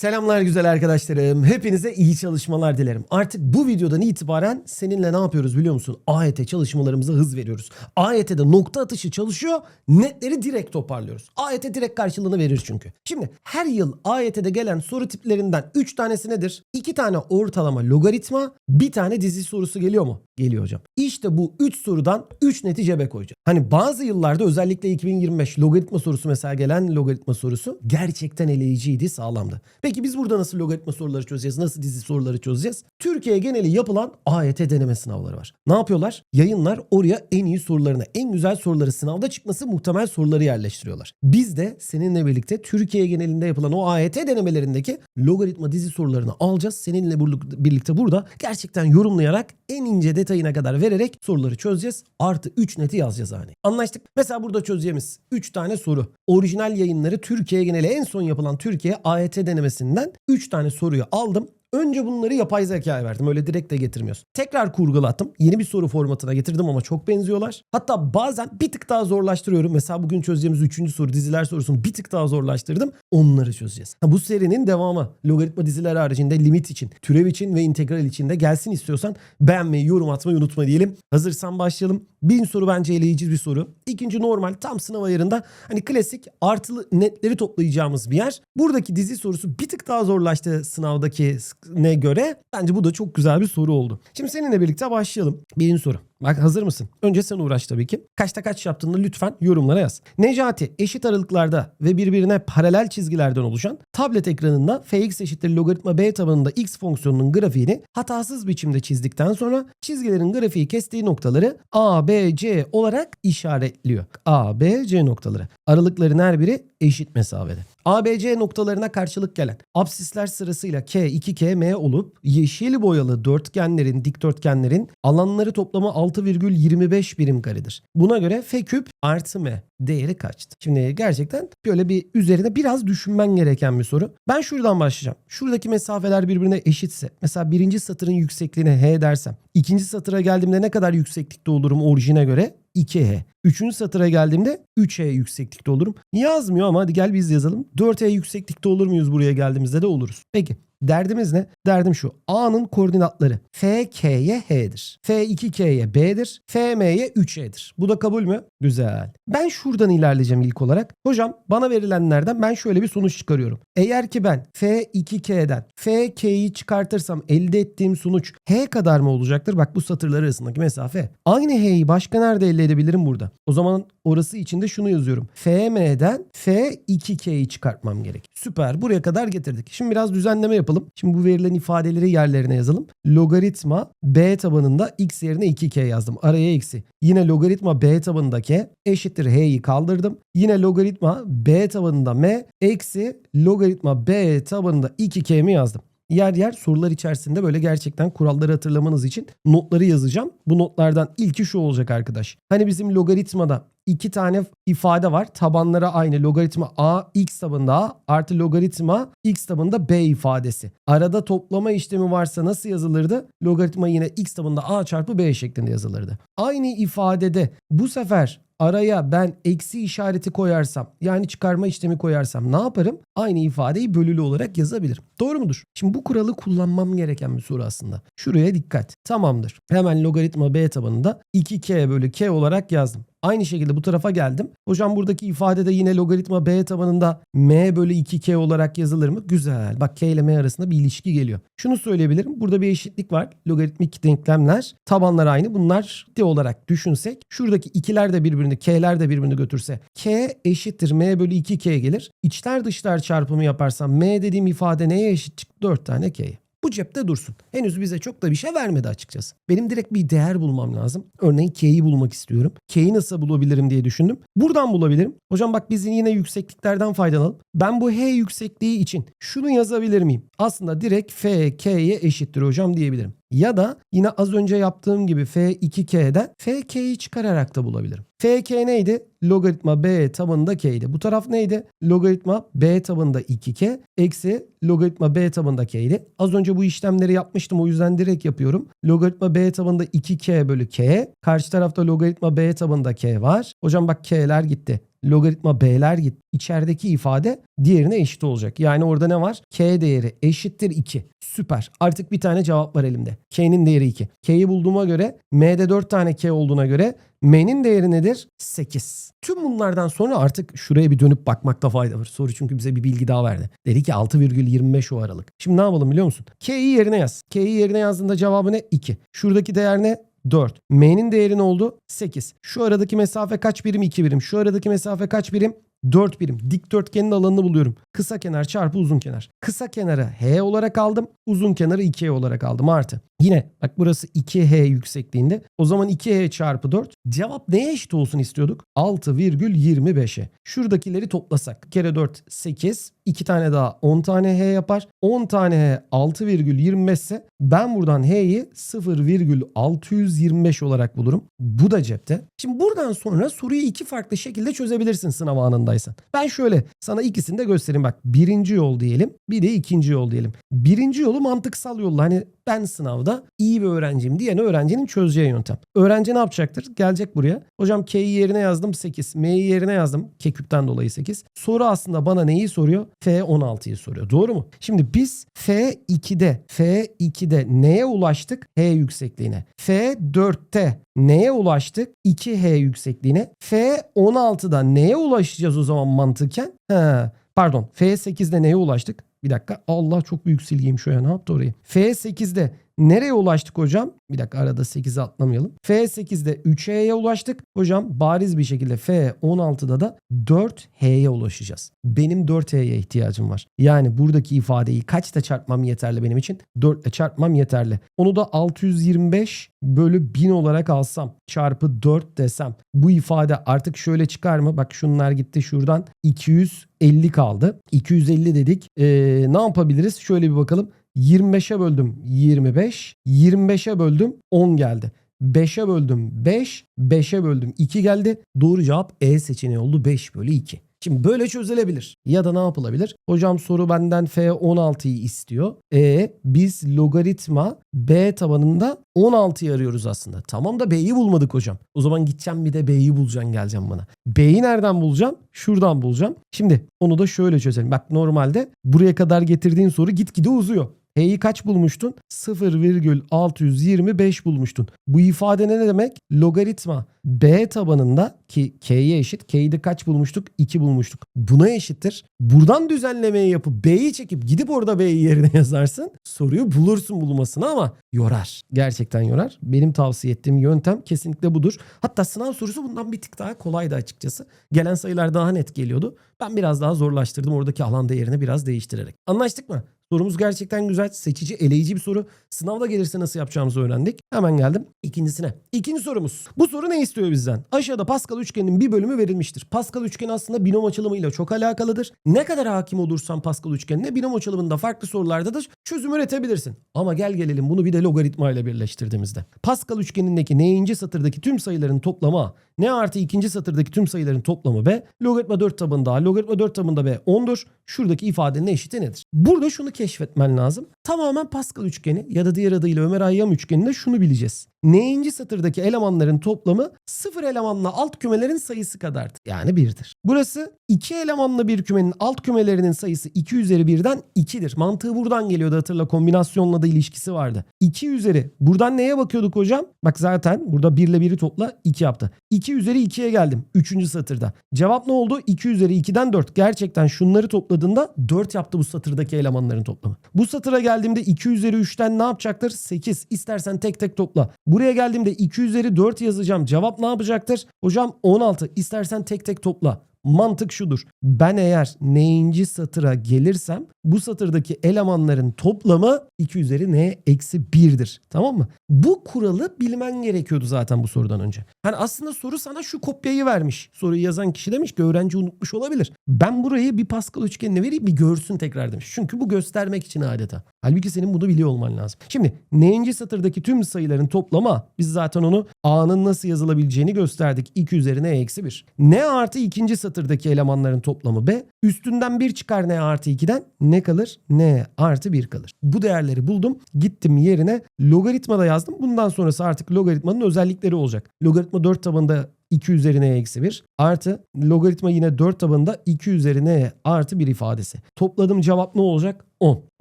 Selamlar güzel arkadaşlarım. Hepinize iyi çalışmalar dilerim. Artık bu videodan itibaren seninle ne yapıyoruz biliyor musun? AYT çalışmalarımıza hız veriyoruz. AYT'de nokta atışı çalışıyor. Netleri direkt toparlıyoruz. AYT direkt karşılığını verir çünkü. Şimdi her yıl AYT'de gelen soru tiplerinden 3 tanesi nedir? 2 tane ortalama logaritma, bir tane dizi sorusu geliyor mu? Geliyor hocam. İşte bu 3 sorudan 3 neti cebe koyacağım. Hani bazı yıllarda özellikle 2025 logaritma sorusu mesela gelen logaritma sorusu gerçekten eleyiciydi, sağlamdı. Peki biz burada nasıl logaritma soruları çözeceğiz? Nasıl dizi soruları çözeceğiz? Türkiye geneli yapılan AYT deneme sınavları var. Ne yapıyorlar? Yayınlar oraya en iyi sorularını, en güzel soruları sınavda çıkması muhtemel soruları yerleştiriyorlar. Biz de seninle birlikte Türkiye genelinde yapılan o AYT denemelerindeki logaritma dizi sorularını alacağız. Seninle birlikte burada gerçekten yorumlayarak en ince detayına kadar vererek soruları çözeceğiz. Artı 3 neti yazacağız hani. Anlaştık. Mesela burada çözeceğimiz 3 tane soru. Orijinal yayınları Türkiye geneli en son yapılan Türkiye AYT denemesinden 3 tane soruyu aldım. Önce bunları yapay zekaya verdim. Öyle direkt de getirmiyorsun. Tekrar kurgulattım. Yeni bir soru formatına getirdim ama çok benziyorlar. Hatta bazen bir tık daha zorlaştırıyorum. Mesela bugün çözeceğimiz 3. soru diziler sorusunu bir tık daha zorlaştırdım. Onları çözeceğiz. Ha, bu serinin devamı. Logaritma diziler haricinde limit için, türev için ve integral için de gelsin istiyorsan beğenmeyi, yorum atmayı unutma diyelim. Hazırsan başlayalım. Birinci soru bence eleyici bir soru. İkinci normal tam sınav ayarında hani klasik artılı netleri toplayacağımız bir yer. Buradaki dizi sorusu bir tık daha zorlaştı sınavdaki ne göre. Bence bu da çok güzel bir soru oldu. Şimdi seninle birlikte başlayalım. Birinci soru. Bak hazır mısın? Önce sen uğraş tabii ki. Kaçta kaç yaptığını lütfen yorumlara yaz. Necati eşit aralıklarda ve birbirine paralel çizgilerden oluşan tablet ekranında fx eşittir logaritma b tabanında x fonksiyonunun grafiğini hatasız biçimde çizdikten sonra çizgilerin grafiği kestiği noktaları a, b, c olarak işaretliyor. a, b, c noktaları. Aralıkların her biri eşit mesafede. A, B, C noktalarına karşılık gelen absisler sırasıyla K, 2K, M olup yeşil boyalı dörtgenlerin, dikdörtgenlerin alanları toplamı 6,25 birim karedir. Buna göre F küp artı M değeri kaçtı? Şimdi gerçekten böyle bir üzerine biraz düşünmen gereken bir soru. Ben şuradan başlayacağım. Şuradaki mesafeler birbirine eşitse mesela birinci satırın yüksekliğine H dersem ikinci satıra geldiğimde ne kadar yükseklikte olurum orijine göre? 2H. Üçüncü satıra geldiğimde 3H yükseklikte olurum. Yazmıyor ama hadi gel biz yazalım. 4H yükseklikte olur muyuz buraya geldiğimizde de oluruz. Peki derdimiz ne? Derdim şu. A'nın koordinatları FK'ye H'dir. F2K'ye B'dir. FM'ye 3E'dir. Bu da kabul mü? Güzel. Ben şuradan ilerleyeceğim ilk olarak. Hocam bana verilenlerden ben şöyle bir sonuç çıkarıyorum. Eğer ki ben F2K'den FK'yi çıkartırsam elde ettiğim sonuç H kadar mı olacaktır? Bak bu satırlar arasındaki mesafe. Aynı H'yi başka nerede elde edebilirim burada? O zaman orası içinde şunu yazıyorum. FM'den F2K'yi çıkartmam gerek. Süper. Buraya kadar getirdik. Şimdi biraz düzenleme yapalım. Şimdi bu verilen ifadeleri yerlerine yazalım. Logaritma B tabanında x yerine 2K yazdım. Araya eksi. Yine logaritma B tabanında K eşittir H'yi kaldırdım. Yine logaritma B tabanında M eksi logaritma B tabanında 2K mi yazdım. Yer yer sorular içerisinde böyle gerçekten kuralları hatırlamanız için notları yazacağım. Bu notlardan ilki şu olacak arkadaş. Hani bizim logaritmada iki tane ifade var. Tabanları aynı. Logaritma a x tabanında a artı logaritma x tabanında b ifadesi. Arada toplama işlemi varsa nasıl yazılırdı? Logaritma yine x tabanında a çarpı b şeklinde yazılırdı. Aynı ifadede bu sefer araya ben eksi işareti koyarsam yani çıkarma işlemi koyarsam ne yaparım? Aynı ifadeyi bölülü olarak yazabilirim. Doğru mudur? Şimdi bu kuralı kullanmam gereken bir soru aslında. Şuraya dikkat. Tamamdır. Hemen logaritma b tabanında 2k bölü k olarak yazdım. Aynı şekilde bu tarafa geldim. Hocam buradaki ifadede yine logaritma b tabanında m bölü 2k olarak yazılır mı? Güzel. Bak k ile m arasında bir ilişki geliyor. Şunu söyleyebilirim. Burada bir eşitlik var. Logaritmik denklemler. Tabanlar aynı. Bunlar de olarak düşünsek. Şuradaki ikiler de birbirini, k'ler de birbirini götürse. k eşittir m bölü 2k gelir. İçler dışlar çarpımı yaparsam m dediğim ifade neye eşit çıktı? 4 tane k'ye. Bu cepte dursun. Henüz bize çok da bir şey vermedi açıkçası. Benim direkt bir değer bulmam lazım. Örneğin K'yi bulmak istiyorum. K'yi nasıl bulabilirim diye düşündüm. Buradan bulabilirim. Hocam bak biz yine yüksekliklerden faydalanalım. Ben bu H yüksekliği için şunu yazabilir miyim? Aslında direkt F K'ye eşittir hocam diyebilirim. Ya da yine az önce yaptığım gibi F2K'den FK'yi çıkararak da bulabilirim. FK neydi? Logaritma B tabanında K'ydi. Bu taraf neydi? Logaritma B tabanında 2K eksi logaritma B tabanında K'ydi. Az önce bu işlemleri yapmıştım o yüzden direkt yapıyorum. Logaritma B tabanında 2K bölü K. Karşı tarafta logaritma B tabanında K var. Hocam bak K'ler gitti. Logaritma b'ler git. İçerideki ifade diğerine eşit olacak. Yani orada ne var? K değeri eşittir 2. Süper. Artık bir tane cevap var elimde. K'nin değeri 2. K'yi bulduğuma göre M'de 4 tane K olduğuna göre M'nin değeri nedir? 8. Tüm bunlardan sonra artık şuraya bir dönüp bakmakta fayda var. Soru çünkü bize bir bilgi daha verdi. Dedi ki 6,25 o aralık. Şimdi ne yapalım biliyor musun? K'yi yerine yaz. K'yi yerine yazdığında cevabı ne? 2. Şuradaki değer ne? 4. M'nin değeri ne oldu? 8. Şu aradaki mesafe kaç birim? 2 birim. Şu aradaki mesafe kaç birim? 4 birim. Dikdörtgenin alanını buluyorum. Kısa kenar çarpı uzun kenar. Kısa kenarı H olarak aldım. Uzun kenarı 2H olarak aldım artı. Yine bak burası 2H yüksekliğinde. O zaman 2H çarpı 4. Cevap neye eşit olsun istiyorduk? 6,25'e. Şuradakileri toplasak. Kere 4 8. 2 tane daha 10 tane H yapar. 10 tane H 6,25 ise ben buradan H'yi 0,625 olarak bulurum. Bu da cepte. Şimdi buradan sonra soruyu iki farklı şekilde çözebilirsin sınav anındaysan. Ben şöyle sana ikisini de göstereyim. Bak birinci yol diyelim bir de ikinci yol diyelim. Birinci yolu mantıksal yolla. Hani ben sınavda iyi bir öğrenciyim diyen öğrencinin çözeceği yöntem. Öğrenci ne yapacaktır? Gelecek buraya. Hocam K'yi yerine yazdım 8. M'yi yerine yazdım. K küpten dolayı 8. Soru aslında bana neyi soruyor? F16'yı soruyor. Doğru mu? Şimdi biz F2'de F2'de neye ulaştık? H yüksekliğine. F4'te neye ulaştık? 2H yüksekliğine. F16'da neye ulaşacağız o zaman mantıken? He, pardon F8'de neye ulaştık? Bir dakika. Allah çok büyük silgiyim şu an. Ne yaptı orayı? F8'de nereye ulaştık hocam? Bir dakika arada 8'i atlamayalım. F8'de 3H'ye ulaştık. Hocam bariz bir şekilde F16'da da 4H'ye ulaşacağız. Benim 4H'ye ihtiyacım var. Yani buradaki ifadeyi kaçta çarpmam yeterli benim için? 4 ile çarpmam yeterli. Onu da 625 bölü 1000 olarak alsam çarpı 4 desem bu ifade artık şöyle çıkar mı? Bak şunlar gitti şuradan 250 kaldı. 250 dedik. Ee, ne yapabiliriz? Şöyle bir bakalım. 25'e böldüm 25. 25'e böldüm 10 geldi. 5'e böldüm 5. 5'e böldüm 2 geldi. Doğru cevap E seçeneği oldu 5 bölü 2. Şimdi böyle çözülebilir. Ya da ne yapılabilir? Hocam soru benden F16'yı istiyor. E biz logaritma B tabanında 16'yı arıyoruz aslında. Tamam da B'yi bulmadık hocam. O zaman gideceğim bir de B'yi bulacaksın geleceğim bana. B'yi nereden bulacağım? Şuradan bulacağım. Şimdi onu da şöyle çözelim. Bak normalde buraya kadar getirdiğin soru gitgide uzuyor. H'yi kaç bulmuştun? 0,625 bulmuştun. Bu ifade ne demek? Logaritma B tabanında ki K'ye eşit. K'yi de kaç bulmuştuk? 2 bulmuştuk. Buna eşittir. Buradan düzenlemeyi yapıp B'yi çekip gidip orada B'yi yerine yazarsın. Soruyu bulursun bulmasını ama yorar. Gerçekten yorar. Benim tavsiye ettiğim yöntem kesinlikle budur. Hatta sınav sorusu bundan bir tık daha kolaydı açıkçası. Gelen sayılar daha net geliyordu. Ben biraz daha zorlaştırdım oradaki alan değerini biraz değiştirerek. Anlaştık mı? Sorumuz gerçekten güzel. Seçici, eleyici bir soru. Sınavda gelirse nasıl yapacağımızı öğrendik. Hemen geldim ikincisine. İkinci sorumuz. Bu soru ne istiyor bizden? Aşağıda Pascal üçgeninin bir bölümü verilmiştir. Pascal üçgeni aslında binom açılımıyla çok alakalıdır. Ne kadar hakim olursan Pascal üçgenine binom açılımında farklı sorularda da çözüm üretebilirsin. Ama gel gelelim bunu bir de logaritma ile birleştirdiğimizde. Pascal üçgenindeki n'inci satırdaki tüm sayıların toplamı A. N artı ikinci satırdaki tüm sayıların toplamı B. Logaritma 4 tabanında A. Logaritma 4 tabanında B 10'dur. Şuradaki ifadenin eşiti nedir? Burada şunu keşfetmen lazım. Tamamen Pascal üçgeni ya da diğer adıyla Ömer Hayyam üçgeninde şunu bileceğiz. N'inci satırdaki elemanların toplamı sıfır elemanla alt kümelerin sayısı kadardır. Yani 1'dir. Burası iki elemanlı bir kümenin alt kümelerinin sayısı 2 üzeri 1'den 2'dir. Mantığı buradan geliyordu hatırla kombinasyonla da ilişkisi vardı. 2 üzeri buradan neye bakıyorduk hocam? Bak zaten burada 1 ile 1'i topla 2 yaptı. 2 üzeri 2'ye geldim 3. satırda. Cevap ne oldu? 2 üzeri 2'den 4. Gerçekten şunları topladığında 4 yaptı bu satırdaki elemanların toplamı. Bu satıra geldiğimde 2 üzeri 3'ten ne yapacaktır? 8. İstersen tek tek topla. Buraya geldiğimde 2 üzeri 4 yazacağım. Cevap ne yapacaktır? Hocam 16. İstersen tek tek topla. Mantık şudur. Ben eğer neyinci satıra gelirsem bu satırdaki elemanların toplamı 2 üzeri n eksi 1'dir. Tamam mı? Bu kuralı bilmen gerekiyordu zaten bu sorudan önce. Hani aslında soru sana şu kopyayı vermiş. Soruyu yazan kişi demiş ki öğrenci unutmuş olabilir. Ben burayı bir Pascal üçgenine vereyim bir görsün tekrar demiş. Çünkü bu göstermek için adeta. Halbuki senin bunu biliyor olman lazım. Şimdi n'inci satırdaki tüm sayıların toplamı biz zaten onu a'nın nasıl yazılabileceğini gösterdik. 2 üzeri n eksi 1. n artı ikinci satırdaki elemanların toplamı b. Üstünden 1 çıkar n artı 2'den ne kalır? n artı 1 kalır. Bu değerleri buldum. Gittim yerine logaritmada yazdım. Bundan sonrası artık logaritmanın özellikleri olacak. Logaritma 4 tabanında 2 üzeri n eksi 1 artı logaritma yine 4 tabanında 2 üzeri n artı 1 ifadesi. Topladığım cevap ne olacak? 10.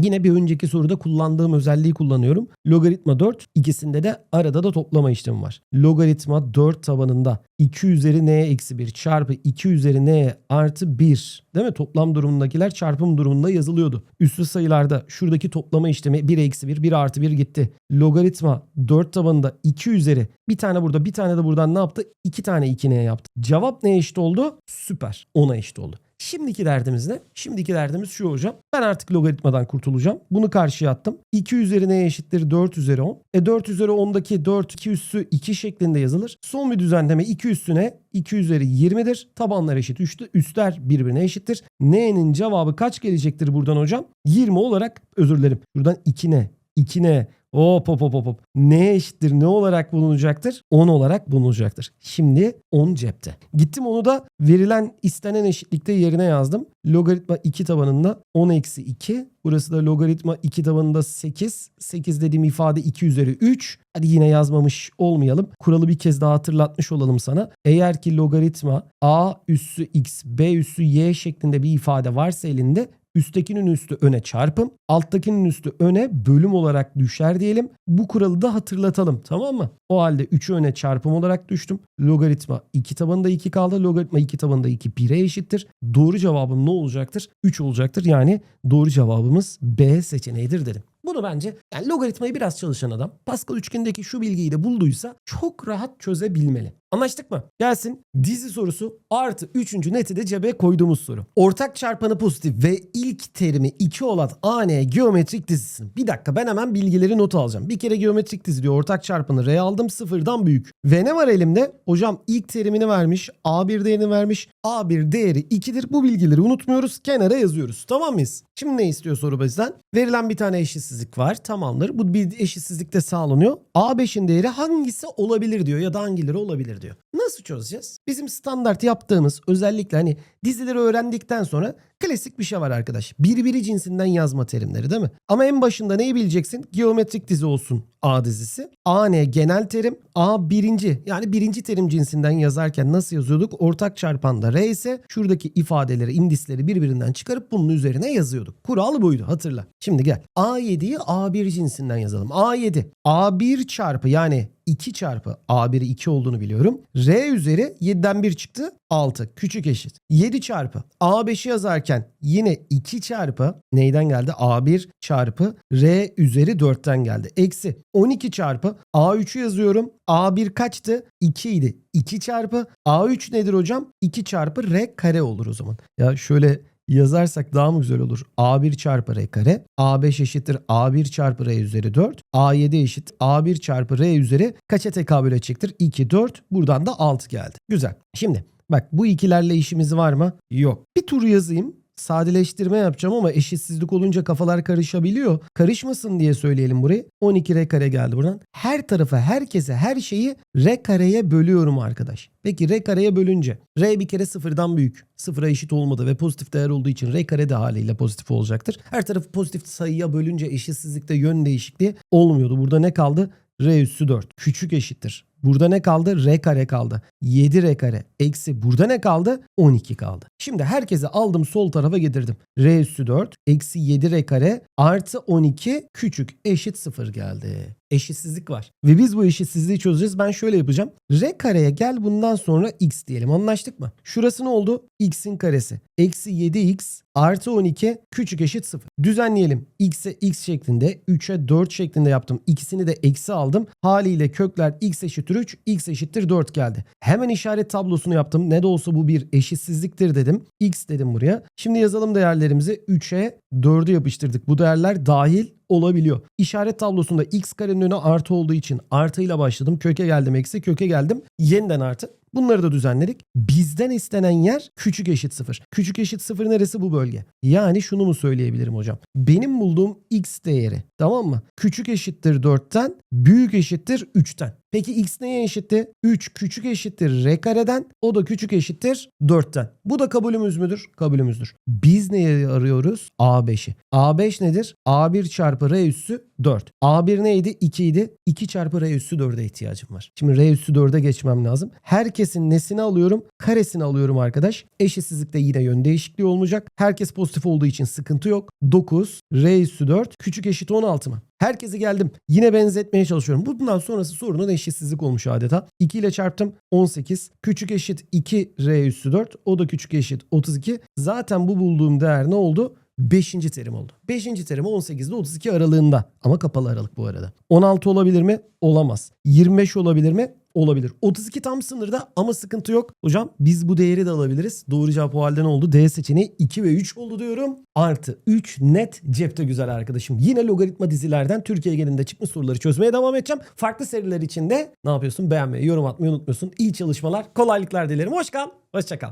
Yine bir önceki soruda kullandığım özelliği kullanıyorum. Logaritma 4 ikisinde de arada da toplama işlemi var. Logaritma 4 tabanında 2 üzeri n eksi 1 çarpı 2 üzeri n artı 1 değil mi? Toplam durumundakiler çarpım durumunda yazılıyordu. Üslü sayılarda şuradaki toplama işlemi 1 eksi 1 1 artı 1 gitti. Logaritma 4 tabanında 2 üzeri bir tane burada bir tane de buradan ne yaptı? 2 tane 2n yaptı. Cevap neye eşit oldu? Süper. 10'a eşit oldu. Şimdiki derdimiz ne? Şimdiki derdimiz şu hocam. Ben artık logaritmadan kurtulacağım. Bunu karşıya attım. 2 üzeri neye eşittir? 4 üzeri 10. E 4 üzeri 10'daki 4 2 üssü 2 şeklinde yazılır. Son bir düzenleme 2 üstüne 2 üzeri 20'dir. Tabanlar eşit. Üstü, üstler birbirine eşittir. N'nin cevabı kaç gelecektir buradan hocam? 20 olarak özür dilerim. Buradan 2 ne? 2 ne? Hop hop hop hop hop. Ne eşittir ne olarak bulunacaktır? 10 olarak bulunacaktır. Şimdi 10 cepte. Gittim onu da verilen istenen eşitlikte yerine yazdım. Logaritma 2 tabanında 10 eksi 2. Burası da logaritma 2 tabanında 8. 8 dediğim ifade 2 üzeri 3. Hadi yine yazmamış olmayalım. Kuralı bir kez daha hatırlatmış olalım sana. Eğer ki logaritma a üssü x, b üssü y şeklinde bir ifade varsa elinde Üsttekinin üstü öne çarpım, alttakinin üstü öne bölüm olarak düşer diyelim. Bu kuralı da hatırlatalım tamam mı? O halde 3'ü öne çarpım olarak düştüm. Logaritma 2 tabanında 2 kaldı. Logaritma 2 tabanında 2 1'e eşittir. Doğru cevabım ne olacaktır? 3 olacaktır. Yani doğru cevabımız B seçeneğidir dedim. Bunu bence yani logaritmayı biraz çalışan adam Pascal üçgenindeki şu bilgiyi de bulduysa çok rahat çözebilmeli. Anlaştık mı? Gelsin dizi sorusu artı 3. neti de cebe koyduğumuz soru. Ortak çarpanı pozitif ve ilk terimi 2 olan AN geometrik dizisinin. Bir dakika ben hemen bilgileri not alacağım. Bir kere geometrik dizi diyor ortak çarpanı R aldım sıfırdan büyük. Ve ne var elimde? Hocam ilk terimini vermiş A1 değerini vermiş. A1 değeri 2'dir. Bu bilgileri unutmuyoruz. Kenara yazıyoruz. Tamam mıyız? Şimdi ne istiyor soru bizden? Verilen bir tane eşitsizlik var. Tamamdır. Bu bir eşitsizlik de sağlanıyor. A5'in değeri hangisi olabilir diyor ya da hangileri olabilir diyor. Nasıl çözeceğiz? Bizim standart yaptığımız özellikle hani dizileri öğrendikten sonra klasik bir şey var arkadaş. Birbiri cinsinden yazma terimleri değil mi? Ama en başında neyi bileceksin? Geometrik dizi olsun A dizisi. A ne? Genel terim. A birinci. Yani birinci terim cinsinden yazarken nasıl yazıyorduk? Ortak çarpanda R ise şuradaki ifadeleri, indisleri birbirinden çıkarıp bunun üzerine yazıyorduk. Kural buydu hatırla. Şimdi gel. A7'yi A1 cinsinden yazalım. A7. A1 çarpı yani 2 çarpı A1'i 2 olduğunu biliyorum. R üzeri 7'den 1 çıktı 6. Küçük eşit. 7 çarpı A5'i yazarken yine 2 çarpı neyden geldi? A1 çarpı R üzeri 4'ten geldi. Eksi 12 çarpı A3'ü yazıyorum. A1 kaçtı? 2 idi. 2 çarpı A3 nedir hocam? 2 çarpı R kare olur o zaman. Ya şöyle yazarsak daha mı güzel olur? A1 çarpı R kare. A5 eşittir A1 çarpı R üzeri 4. A7 eşit A1 çarpı R üzeri kaça tekabül edecektir? 2, 4. Buradan da 6 geldi. Güzel. Şimdi bak bu ikilerle işimiz var mı? Yok. Bir tur yazayım. Sadeleştirme yapacağım ama eşitsizlik olunca kafalar karışabiliyor. Karışmasın diye söyleyelim burayı. 12 r kare geldi buradan. Her tarafa, herkese, her şeyi r kareye bölüyorum arkadaş. Peki r kareye bölünce r bir kere sıfırdan büyük. Sıfıra eşit olmadı ve pozitif değer olduğu için r kare de haliyle pozitif olacaktır. Her tarafı pozitif sayıya bölünce eşitsizlikte yön değişikliği olmuyordu. Burada ne kaldı? r üssü 4 küçük eşittir. Burada ne kaldı? R kare kaldı. 7 R kare eksi burada ne kaldı? 12 kaldı. Şimdi herkese aldım sol tarafa getirdim. R üssü 4 eksi 7 R kare artı 12 küçük eşit 0 geldi. Eşitsizlik var. Ve biz bu eşitsizliği çözeceğiz. Ben şöyle yapacağım. R kareye gel bundan sonra x diyelim. Anlaştık mı? Şurası ne oldu? x'in karesi. Eksi 7x artı 12 küçük eşit 0. Düzenleyelim. x'e x şeklinde 3'e 4 şeklinde yaptım. İkisini de eksi aldım. Haliyle kökler x eşittir 3, x eşittir 4 geldi. Hemen işaret tablosunu yaptım. Ne de olsa bu bir eşitsizliktir dedim. x dedim buraya. Şimdi yazalım değerlerimizi. 3'e 4'ü yapıştırdık. Bu değerler dahil olabiliyor. İşaret tablosunda x karenin önü artı olduğu için artıyla başladım. Köke geldim eksi, köke geldim. Yeniden artı. Bunları da düzenledik. Bizden istenen yer küçük eşit sıfır. Küçük eşit sıfır neresi bu bölge? Yani şunu mu söyleyebilirim hocam? Benim bulduğum x değeri tamam mı? Küçük eşittir 4'ten büyük eşittir 3'ten. Peki x neye eşitti? 3 küçük eşittir r kareden. O da küçük eşittir 4'ten. Bu da kabulümüz müdür? Kabulümüzdür. Biz neyi arıyoruz? A5'i. A5 nedir? A1 çarpı r üssü 4. A1 neydi? 2 idi. 2 çarpı r üssü 4'e ihtiyacım var. Şimdi r üssü 4'e geçmem lazım. Herkesin nesini alıyorum? Karesini alıyorum arkadaş. Eşitsizlikte yine yön değişikliği olmayacak. Herkes pozitif olduğu için sıkıntı yok. 9 r üssü 4 küçük eşit 16 mı? Herkese geldim. Yine benzetmeye çalışıyorum. Bundan sonrası sorunun eşitsizlik olmuş adeta. 2 ile çarptım 18. Küçük eşit 2 r üssü 4. O da küçük eşit 32. Zaten bu bulduğum değer ne oldu? 5. terim oldu. 5. terim 18 ile 32 aralığında. Ama kapalı aralık bu arada. 16 olabilir mi? Olamaz. 25 olabilir mi? Olabilir. 32 tam sınırda ama sıkıntı yok. Hocam biz bu değeri de alabiliriz. Doğru cevap o halde ne oldu? D seçeneği 2 ve 3 oldu diyorum. Artı 3 net cepte güzel arkadaşım. Yine logaritma dizilerden Türkiye genelinde çıkmış soruları çözmeye devam edeceğim. Farklı seriler için de ne yapıyorsun? Beğenmeyi, yorum atmayı unutmuyorsun. İyi çalışmalar, kolaylıklar dilerim. Hoş kal, hoşça kal.